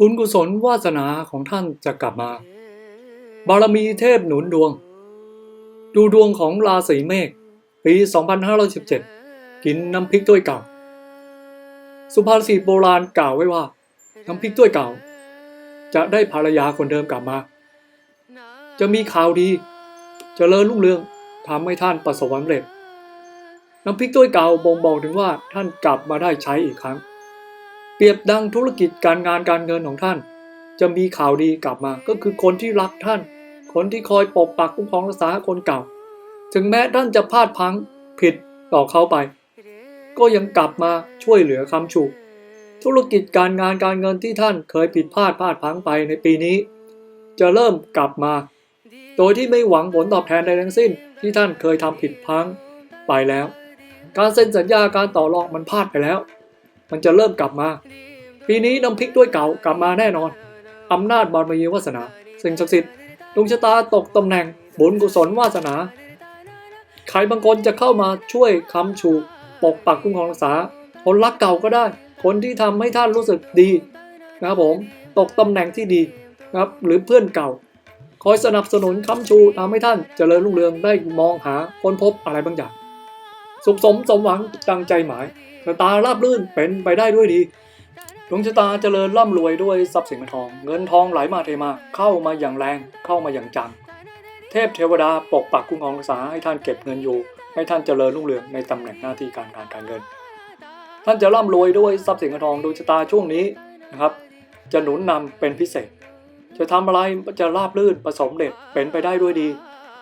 บุญกุศลวาสนาของท่านจะกลับมา บารมีเทพหนุนดวง ดูดวงของราศีเมษปี 2517 กินน้ำพริกถ้วยเก่า สุภาษิตโบราณกล่าวไว้ว่า น้ำพริกถ้วยเก่า จะได้ภรรยาคนเดิมกลับมา จะมีข่าวดีจเจริญรุ่งเรืองทำให้ท่านประสบความสำเร็จ น้ำพริกถ้วยเก่าบ่งบอกถึงว่าท่านกลับมาได้ใช้อีกครั้ง เปรียบดังธุรกิจการงานการเงินของท่าน จะมีข่าวดีกลับมา ก็คือคนที่รักท่าน คนที่คอยปกปักคุ้มครองรักษาคนเก่า ถึงแม้ท่านจะพลาดพังผิดต่อเขาไป ก็ยังกลับมาช่วยเหลือคำชูธุรกิจการงานการเงินที่ท่านเคยผิดพลาดพลาดพังไปในปีนี้ จะเริ่มกลับมา โดยที่ไม่หวังผลตอบแทนใดทั้งสิ้น ที่ท่านเคยทำผิดพังไปแล้ว การเซ็นสัญญาการต่อรองมันพลาดไปแล้ว มันจะเริ่มกลับมา ปีนี้น้ำพริกด้วยเก่ากลับมาแน่นอนอำนาจบารมีวาสนา สิ่งศักดิ์สิทธิ์ดวงชะตาตกตำแหน่ง บุญกุศลวาสนา ใครบางคนจะเข้ามาช่วยคำชูปกปักคุ้มครองรักษา คนรักเก่าก็ได้ คนที่ทำให้ท่านรู้สึกดีนะครับผมตกตำแหน่งที่ดีนะครับหรือเพื่อนเก่า คอยสนับสนุนคำชูทำให้ท่านเจริญรุ่งเรืองได้มองหาค้นพบอะไรบางอย่าง สุขสมสมหวังดังใจหมาย ชะตาราบรื่นเป็นไปได้ด้วยดีดวงชะตาเจริญร่ำรวยด้วยทรัพย์สินเงินทอง เงินทองไหลมาเทมาเข้ามาอย่างแรงเข้ามาอย่างจัง เทพเทวดาปกปักคุ้มครองรักษาให้ท่านเก็บเงินอยู่ ให้ท่านเจริญรุ่งเรืองในตำแหน่งหน้าที่การงานการเงิน ท่านจะร่ำรวยด้วยทรัพย์สินเงินทองดวงชะตาช่วงนี้นะครับ จะหนุนนำเป็นพิเศษ จะทำอะไรจะราบรื่นประสบเร็จเป็นไปได้ด้วยดี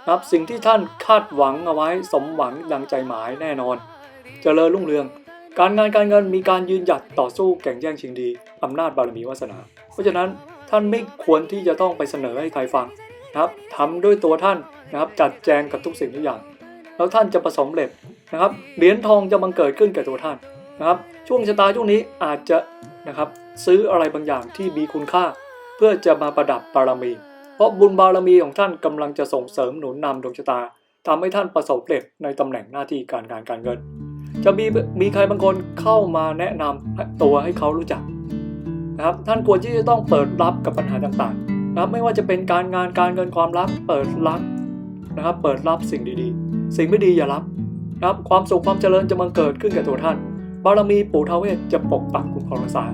นะครับสิ่งที่ท่านคาดหวังเอาไว้สมหวังดังใจหมายแน่นอนเจริญรุ่งเรือง การงานการเงินมีการยืนหยัดต่อสู้แข่งแย่งชิงดีอำนาจบารมีวาสนา เพราะฉะนั้นท่านไม่ควรที่จะต้องไปเสนอให้ใครฟังนะครับทำด้วยตัวท่านนะครับจัดแจงกับทุกสิ่งทุกอย่าง แล้วท่านจะประสบเร็จนะครับเหรียญทองจะบังเกิดขึ้นแก่ตัวท่านนะครับช่วงชะตาช่วงนี้อาจจะนะครับซื้ออะไรบางอย่างที่มีคุณค่า เพื่อจะมาประดับบารมี เพราะบุญบารมีของท่านกำลังจะส่งเสริมหนุนนำดวงชะตาทำให้ท่านประสบเร็จในตำแหน่งหน้าที่การงานการเงิน จะมีมีใครบางคนเข้ามาแนะนำตัวให้เขารู้จักนะครับท่านควรที่จะต้องเปิดรับกับปัญหาต่างๆนะครับไม่ว่าจะเป็นการงานการเงินความรักเปิดรับนะครับเปิดรับสิ่งดีๆ สิ่งไม่ดีอย่ารับนะครับความสุขความเจริญจะบังเกิดขึ้นกับตัวท่าน บารมีปู่ทาวเวศจะปกปักคุ้มครองรักษา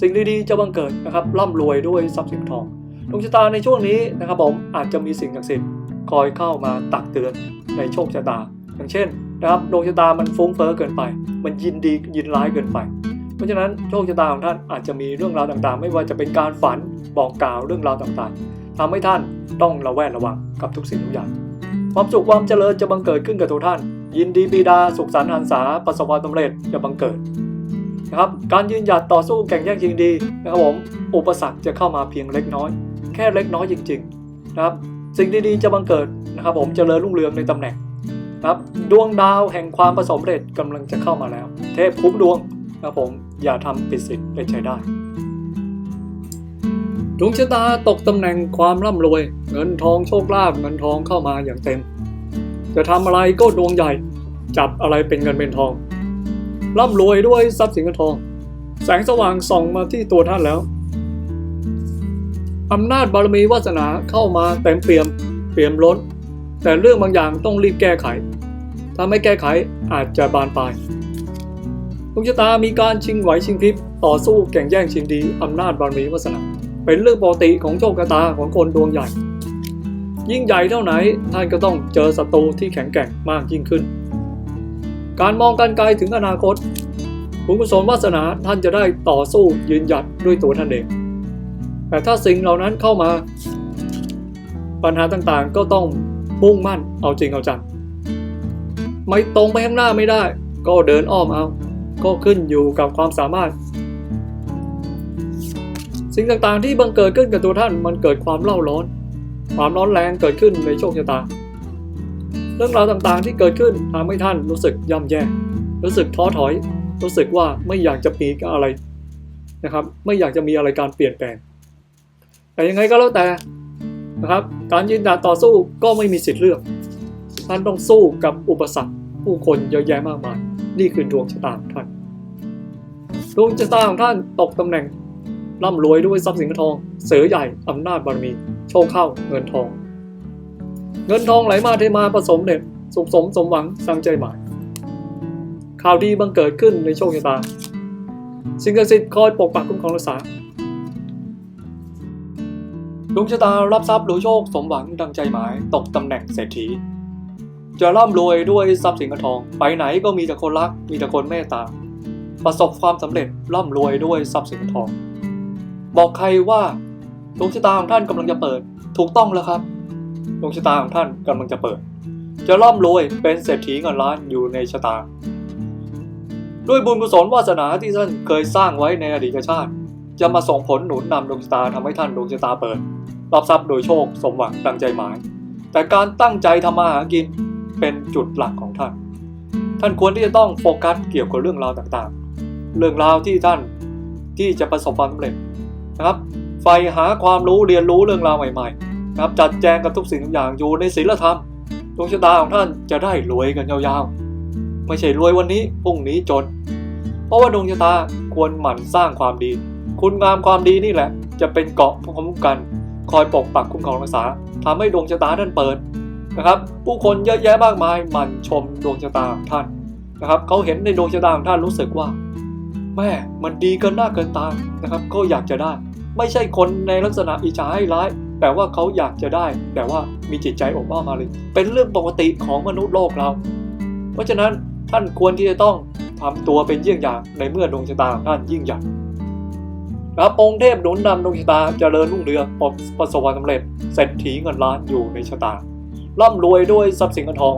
สิ่งดีๆจะบังเกิดนะครับร่ำรวยด้วยทรัพย์สินทองดวงชะตาในช่วงนี้นะครับผมอาจจะมีสิ่งศักดิ์สิทธิ์คอยเข้ามาตักเตือนในโชคชะตา อย่างเช่น นะครับดวงชะตามันฟุ้งเฟ้อเกินไป มันยินดียินร้ายเกินไป เพราะฉะนั้นโชคชะตาของท่านอาจจะมีเรื่องราวต่างๆ ไม่ว่าจะเป็นการฝันบอกกล่าวเรื่องราวต่างๆทำให้ท่านต้องระแวดระวังกับทุกสิ่งทุกอย่าง ความสุขความเจริญจะบังเกิดขึ้นกับตัวท่าน ยินดีปีดาสุขสันต์หันษาประสบความสำเร็จจะบังเกิดนะครับการยืนหยัดต่อสู้แข่งแย่งชิงดีนะครับผมอุปสรรคจะเข้ามาเพียงเล็กน้อย แค่เล็กน้อยจริง ๆ นะครับ สิ่งดีๆจะบังเกิดนะครับผมเจริญรุ่งเรืองในตำแหน่ง ครับดวงดาวแห่งความประสบเร็จกำลังจะเข้ามาแล้ว เทพคุ้มดวงนะผมอย่าทำผิดศีลเป็นใช้ได้ดวงชะตาตกตำแหน่งความร่ำรวย เงินทองโชคลาภเงินทองเข้ามาอย่างเต็ม จะทำอะไรก็ดวงใหญ่ จับอะไรเป็นเงินเป็นทอง ร่ำรวยด้วยทรัพย์สินเงินทอง แสงสว่างส่องมาที่ตัวท่านแล้วอำนาจบารมีวาสนาเข้ามาเต็มเปี่ยมเปี่ยมล้น แต่เรื่องบางอย่างต้องรีบแก้ไข ถ้าไม่แก้ไขอาจจะบานปลายดวงชะตามีการชิงไหวชิงพริบต่อสู้แข่งแย่งชิงดีอำนาจบารมีวาสนาเป็นเรื่องปกติของโชคชะตาของคนดวงใหญ่ ยิ่งใหญ่เท่าไหนท่านก็ต้องเจอศัตรูที่แข็งแกร่งมากยิ่งขึ้น การมองการไกลถึงอนาคตบุญกุศลวาสนาท่านจะได้ต่อสู้ยืนหยัดด้วยตัวท่านเอง แต่ถ้าสิ่งเหล่านั้นเข้ามา ปัญหาต่างๆก็ต้อง มุ่งมั่น เอาจริงเอาจัง ไม่ตรงไปข้างหน้าไม่ได้ ก็เดินอ้อมเอา ก็ขึ้นอยู่กับความสามารถ สิ่งต่างๆที่บังเกิดขึ้นกับตัวท่านมันเกิดความเล่าร้อน ความร้อนแรงเกิดขึ้นในโชคชะตา เรื่องราวต่างๆที่เกิดขึ้นทำให้ท่านรู้สึกย่ำแย่ รู้สึกท้อถอย รู้สึกว่าไม่อยากจะมีอะไรนะครับ ไม่อยากจะมีอะไรการเปลี่ยนแปลง แต่ยังไงก็แล้วแต่ นะครับ การยืนหยัดต่อสู้ก็ไม่มีสิทธิ์เลือก ท่านต้องสู้กับอุปสรรคผู้คนเยอะแยะมากมาย นี่คือดวงชะตาของท่าน ดวงชะตาของท่านตกตำแหน่งร่ำรวยด้วยทรัพย์สินเงินทอง เสือใหญ่อำนาจบารมี โชคเข้าเงินทอง เงินทองไหลมาเทมาผสมเด็ดสุขสมสมหวังสังใจหมาย ข่าวดีบังเกิดขึ้นในโชคชะตา สิ่งศักดิ์สิทธิ์คอยปกปักคุ้มครองรักษา ดวงชะตารับทรัพย์โดยโชคสมหวังดังใจหมายตกตำแหน่งเศรษฐี จะร่ำรวยด้วยทรัพย์สินเงินทอง ไปไหนก็มีแต่คนรัก มีแต่คนเมตตา ประสบความสำเร็จร่ำรวยด้วยทรัพย์สินเงินทอง บอกใครว่าดวงชะตาของท่านกำลังจะเปิด ถูกต้องแล้วครับดวงชะตาของท่านกำลังจะเปิด จะร่ำรวยเป็นเศรษฐีเงินล้านอยู่ในชะตา ด้วยบุญกุศลวาสนาที่ท่านเคยสร้างไว้ในอดีตชาติ จะมาส่งผลหนุนนำดวงชะตาทำให้ท่านดวงชะตาเปิด รับทรัพย์โดยโชคสมหวังดังใจหมาย แต่การตั้งใจทำมาหากินเป็นจุดหลักของท่าน ท่านควรที่จะต้องโฟกัสเกี่ยวกับเรื่องราวต่างๆ เรื่องราวที่ท่านที่จะประสบความสำเร็จนะครับใฝ่หาความรู้เรียนรู้เรื่องราวใหม่ๆนะครับจัดแจงกับทุกสิ่งทุกอย่างอยู่ในศีลธรรมดวงชะตาของท่านจะได้รวยกันยาวๆ ไม่ใช่รวยวันนี้พรุ่งนี้จน เพราะว่าดวงชะตาควรหมั่นสร้างความดี คุณงามความดีนี่แหละ จะเป็นเกาะคุ้มกัน คอยปกปักคุ้มครองรักษาทำให้ดวงชะตาท่านเปิดนะครับ ผู้คนเยอะแยะมากมายมันชมดวงชะตาของท่านนะครับเขาเห็นในดวงชะตาของท่านรู้สึกว่า แม่มันดีเกินหน้าเกินตานะครับก็อยากจะได้ ไม่ใช่คนในลักษณะอิจฉาให้ร้าย แต่ว่าเขาอยากจะได้ แต่ว่ามีจิตใจอบอ้อมมาเลย เป็นเรื่องปกติของมนุษย์โลกเรา เพราะฉะนั้นท่านควรที่จะต้องทำตัวเป็นเยี่ยงอย่างในเมื่อดวงชะตาของท่านยิ่งใหญ่ ครับองค์เทพหนุนนำดวงชะตาเจริญรุ่งเรืองประสบความสำเร็จเศรษฐีเงินล้านอยู่ในชะตาร่ำรวยด้วยทรัพย์สินเงินทอง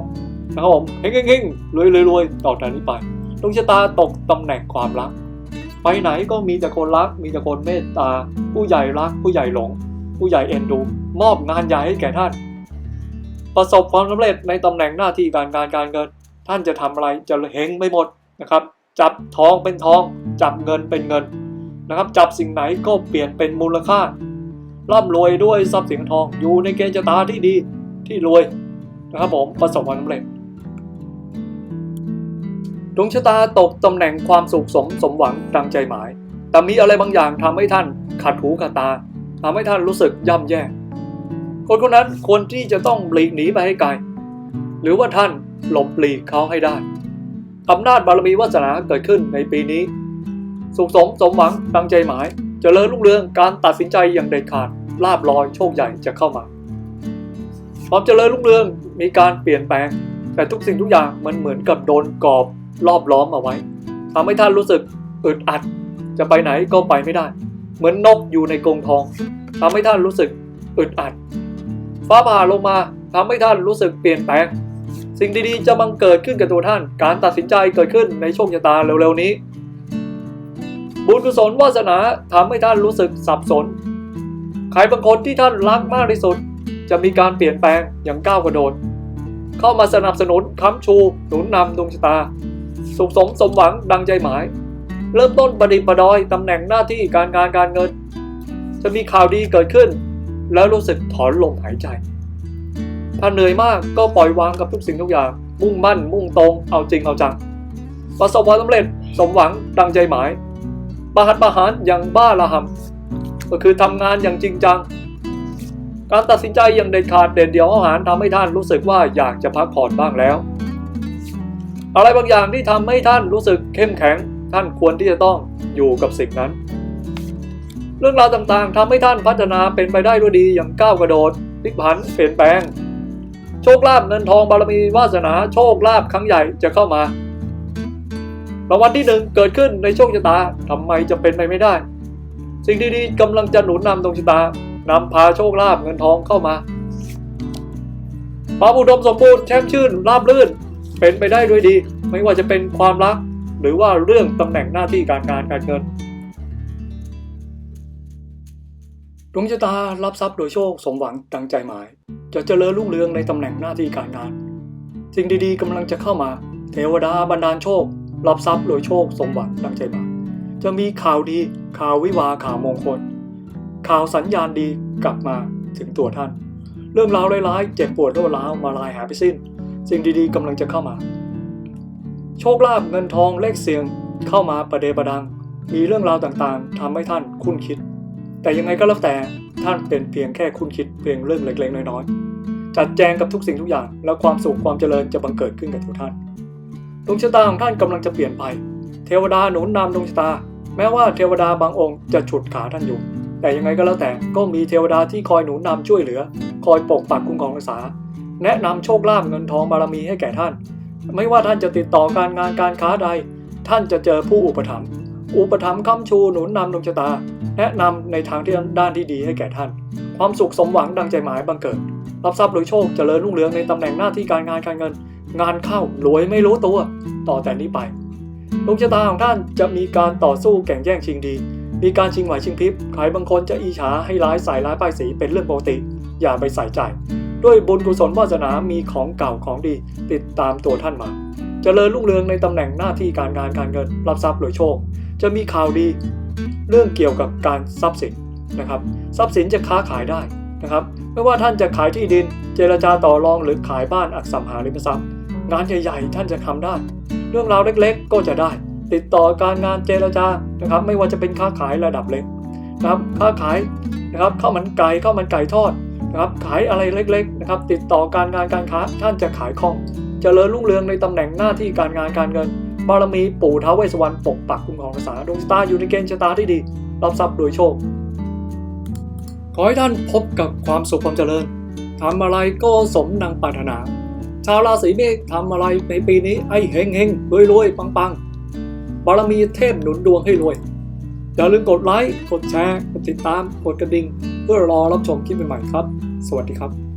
นะครับผมเฮงเฮงเฮงรวยรวยต่อจากนี้ไปดวงชะตาตกตำแหน่งความรัก ไปไหนก็มีแต่คนรัก มีแต่คนเมตตา ผู้ใหญ่รัก ผู้ใหญ่หลง ผู้ใหญ่เอ็นดู มอบงานใหญ่ให้แก่ท่าน ประสบความสำเร็จในตำแหน่งหน้าที่การงานการเงิน ท่านจะทำอะไรจะเฮงไม่หมดนะครับ จับทองเป็นทอง จับเงินเป็นเงิน นะครับจับสิ่งไหนก็เปลี่ยนเป็นมูลค่าร่ำรวยด้วยทรัพย์สินทองอยู่ในเกณฑ์ชะตาที่ดีที่รวยนะครับผมประสบความสำเร็จดวงชะตาตกตำแหน่งความสุขสมสมหวังดังใจหมาย แต่มีอะไรบางอย่างทำให้ท่านขัดหูขัดตาทำให้ท่านรู้สึกย่ำแย่ คนคนนั้นควรที่จะต้องหลีกหนีไปให้ไกล หรือว่าท่านหลบหลีกเขาให้ได้อำนาจบารมีวาสนาเกิดขึ้นในปีนี้ สุขสมสมหวังดังใจหมายจเจริญรุ่งเรืองการตัดสินใจอย่างเด็ดขาดลาบลอยโชคใหญ่จะเข้ามาความเจริญรุ่งเรืองมีการเปลี่ยนแปลง แต่ทุกสิ่งทุกอย่างมันเหมือนกับโดนกรอบรอบล้อมเอาไว้ทำให้ท่านรู้สึกอึดอัด จะไปไหนก็ไปไม่ได้ เหมือนนกอยู่ในกรงทองทำให้ท่านรู้สึกอึดอัด ฟ้าผ่าลงมาทำให้ท่านรู้สึกเปลี่ยนแปลง สิ่งดีๆจะบังเกิดขึ้นกับตัวท่าน การตัดสินใจเกิดขึ้นในโชคชะตาเร็วๆนี้ บุญกุศลวาสนาทำให้ท่านรู้สึกสับสน ใครบางคนที่ท่านรักมากที่สุด จะมีการเปลี่ยนแปลงอย่างก้าวกระโดด เข้ามาสนับสนุนค้ำชูหนุนนำดวงชะตา สุขสมสมหวังดังใจหมาย เริ่มต้นประดิประดอยตำแหน่งหน้าที่การงานการเงิน จะมีข่าวดีเกิดขึ้น แล้วรู้สึกถอนลมหายใจ ถ้าเหนื่อยมากก็ปล่อยวางกับทุกสิ่งทุกอย่าง มุ่งมั่น มุ่งตรงเอาจริงเอาจังประสบความสำเร็จสมหวังดังใจหมาย ประหัตประหารอย่างบ้าระหำก็คือทำงานอย่างจริงจัง การตัดสินใจอย่างเด็ดขาดเด็ดเดี่ยวอาหารทำให้ท่านรู้สึกว่าอยากจะพักผ่อนบ้างแล้ว อะไรบางอย่างที่ทำให้ท่านรู้สึกเข้มแข็ง ท่านควรที่จะต้องอยู่กับสิ่งนั้น เรื่องราวต่างๆทำให้ท่านพัฒนาเป็นไปได้ด้วยดีอย่างก้าวกระโดดพลิกผันเปลี่ยนแปลง โชคลาภเงินทองบารมีวาสนาโชคลาภครั้งใหญ่จะเข้ามา รางวัลที่หนึ่งเกิดขึ้นในโชคชะตาทำไมจะเป็นไปไม่ได้ สิ่งดีๆกำลังจะหนุนนำดวงชะตานำพาโชคลาภเงินทองเข้ามาความอุดมสมบูรณ์แช่มชื่นราบรื่น เป็นไปได้ด้วยดี ไม่ว่าจะเป็นความรัก หรือว่าเรื่องตำแหน่งหน้าที่การงานการเงินดวงชะตารับทรัพย์โดยโชคสมหวังดังใจหมาย จะเจริญรุ่งเรืองในตำแหน่งหน้าที่การงาน สิ่งดีๆกำลังจะเข้ามา เทวดาบันดาลโชค รับทรัพย์โดยโชคสมหวังดังใจหมายจะมีข่าวดีข่าววิวาข่าวมงคล ข่าวสัญญาณดีกลับมาถึงตัวท่าน เรื่องราวร้ายๆเจ็บปวดรวดร้าวมาลายหายไปสิ้น สิ่งดีๆกำลังจะเข้ามา โชคลาภเงินทองเลขเสียงเข้ามาประเดประดัง มีเรื่องราวต่างๆทำให้ท่านคุ้นคิด แต่ยังไงก็แล้วแต่ท่านเป็นเพียงแค่คุณคิดเพียงเรื่องเล็กๆน้อยๆจัดแจงกับทุกสิ่งทุกอย่าง แล้วความสุขความเจริญจะบังเกิดขึ้นกับทุกท่าน ดวงชะตาของท่านกำลังจะเปลี่ยนไป เทวดาหนุนนำดวงชะตา แม้ว่าเทวดาบางองค์จะฉุดขาท่านอยู่ แต่ยังไงก็แล้วแต่ก็มีเทวดาที่คอยหนุนนำช่วยเหลือ คอยปกปักคุ้มครองรักษา แนะนำโชคลาภเงินทองบารมีให้แก่ท่าน ไม่ว่าท่านจะติดต่อการงานการค้าใด ท่านจะเจอผู้อุปถัมภ์ อุปถัมภ์ค้ำชูหนุนนำดวงชะตา แนะนำในทางที่ด้านที่ดีให้แก่ท่าน ความสุขสมหวังดังใจหมายบังเกิด รับทรัพย์หรือโชคเจริญรุ่งเรืองในตำแหน่งหน้าที่การงานการเงิน งานเข้ารวยไม่รู้ตัว ต่อแต่นี้ไปดวงชะตาของท่านจะมีการต่อสู้แข่งแย่งชิงดี มีการชิงไหวชิงพริบใครบางคนจะอีฉาให้ร้ายใส่ร้ายป้ายสีเป็นเรื่องปกติ อย่าไปใส่ใจ ด้วยบุญกุศลวาสนามีของเก่าของดี ติดตามตัวท่านมาเจริญรุ่งเรืองในตำแหน่งหน้าที่การงานการเงิน รับทรัพย์หรือโชค จะมีข่าวดีเรื่องเกี่ยวกับการทรัพย์สินนะครับ ทรัพย์สินจะค้าขายได้นะครับ ไม่ว่าท่านจะขายที่ดิน เจรจาต่อรองหรือขายบ้านอสังหาริมทรัพย์ งานใหญ่ๆท่านจะทำได้ เรื่องราวเล็กๆก็จะได้ ติดต่อการงานเจรจานะครับ ไม่ว่าจะเป็นค้าขายระดับเล็กนะครับค้าขายนะครับข้าวมันไก่ข้าวมันไก่ทอดนะครับขายอะไรเล็กๆนะครับติดต่อการงานการค้าท่านจะขายคล่องเจริญรุ่งเรืองในตำแหน่งหน้าที่การงานการเงิน บารมีปู่ท้าวเวสสวรรณปกปักคุ้มครองรักษาดวงชะตาอยู่ในเกณฑ์ชะตาที่ดี รับทรัพย์โดยโชค ขอให้ท่านพบกับความสุขความเจริญทำอะไรก็สมดังปรารถนา ชาวราศีเมษทำอะไรในปีนี้ให้เฮงเฮงรวยรวยปังปังบารมีเทพหนุนดวงให้รวย อย่าลืมกดไลค์ กดแชร์ กดติดตาม กดกระดิ่ง เพื่อรอรับชมคลิปใหม่ๆครับ สวัสดีครับ